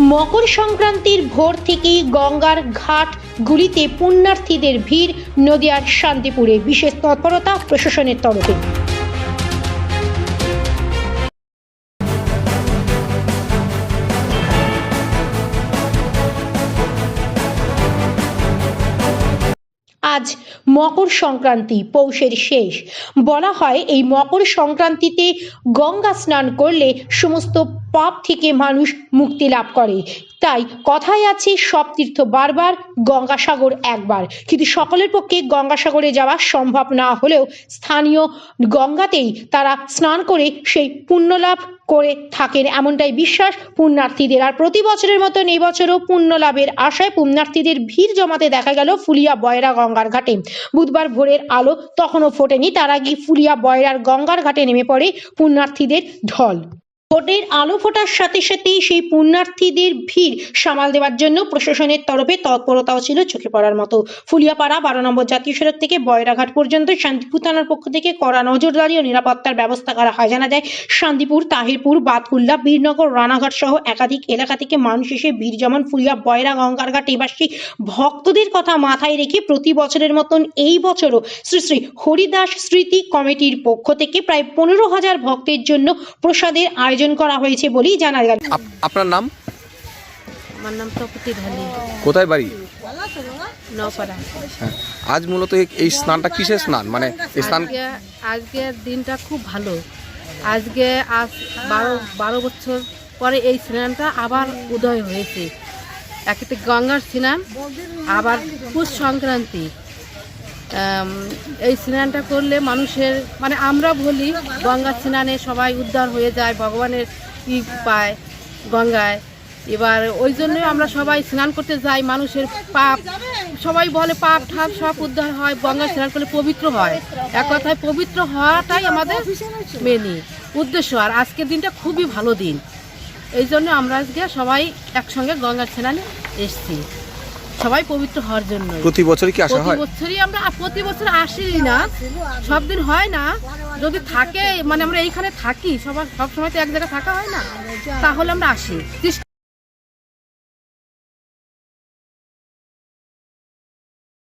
মকর সংক্রান্তির ভোর থেকেই গঙ্গার ঘাট গুলিতে পুণ্যার্থীদের ভিড়, নদিয়ার শান্তিপুরে বিশেষ তৎপরতা প্রশাসনের তরফে। আজ মকর সংক্রান্তি পৌষের শেষ। বলা হয় এই মকর সংক্রান্তিতে গঙ্গা স্নান করলে সমস্ত পাপ থেকে মানুষ মুক্তি লাভ করে। তাই কথায় আছে সব তীর্থ বারবার গঙ্গাসাগর একবার। কিন্তু সকলের পক্ষে গঙ্গাসাগরে যাওয়া সম্ভব না হলেও স্থানীয় গঙ্গাতেই তারা স্নান করে সেই পুণ্য লাভ করে থাকেন। এমনটাই বিশ্বাস পুণ্যার্থীদের। আর প্রতি বছরের মতো এই বছরও পুণ্য লাভের আশায় পুণ্যার্থীদের ভিড় জমাতে দেখা গেল ফুলিয়া বয়রা গঙ্গার ঘাটে। বুধবার ভোরের আলো তখনও ফোটেনি, তার আগে ফুলিয়া বয়রার গঙ্গার ঘাটে নেমে পড়ে পুণ্যার্থীদের ঢল। ভোটের আলো ফোটার সাথে সাথেই সেই পুণ্যার্থীদের ভিড় সামাল দেওয়ার জন্য প্রশাসনের তরফে তৎপরতাও ছিল চোখে পড়ার মতো। ফুলিয়াপাড়া বারো নম্বর জাতীয় সড়ক থেকে বয়রাঘাট পর্যন্ত শান্তিপুর থানার পক্ষ থেকে কড়া নজরদারি ও নিরাপত্তার ব্যবস্থা করা হয়। জানা যায়, শান্তিপুর, তাহিরপুর, বাতকুল্লা, বীরনগর, রানাঘাট সহ একাধিক এলাকা থেকে মানুষ এসে ভিড় জমান ফুলিয়া, বয়রা গঙ্গার ঘাট এবার সেই ভক্তদের কথা মাথায় রেখে প্রতি বছরের মতন এই বছরও শ্রী শ্রী হরিদাস স্মৃতি কমিটির পক্ষ থেকে প্রায় পনেরো হাজার ভক্তের জন্য প্রসাদের আয়োজন করা হয়েছে বলেই জানা গেল। আপনার নাম? আমার নাম তপতি ঢালি কোথায় বাড়ি? নপাড়া হ্যাঁ। আজ মূলত এই- স্নানটা কিসের স্নান? মানে এই স্নান আজকের দিনটা খুব ভালো। আজকে আজ বারো বারো বছর পরে এই স্নানটা আবার উদয় হয়েছে। একেতে গঙ্গার স্নান আবার পুষ সংক্রান্তি। এই স্নানটা করলে মানুষের মানে আমরা বলি গঙ্গার স্নানে সবাই উদ্ধার হয়ে যায়, ভগবানের ই পায় গঙ্গায়। এবার ওই জন্যই আমরা সবাই স্নান করতে যাই, মানুষের পাপ, সবাই বলে পাপ ঠাপ সব উদ্ধার হয়, গঙ্গা স্নান করলে পবিত্র হয়। এক কথায় পবিত্র হওয়াটাই আমাদের মেনি উদ্দেশ্য, আর আজকের দিনটা খুবই ভালো দিন। এই জন্য আমরা আজকে সবাই একসঙ্গে গঙ্গার স্নানে এসছি। সবাই পবিত্র হওয়ার জন্য প্রতি বছরই কি আসা প্রতি বছরই আমরা প্রতি বছর আসি না। সব দিন হয় না। যদি থাকে মানে আমরা এইখানে থাকি সবার সব সময় তো এক জায়গায় থাকা হয় না তাহলে আমরা আসি।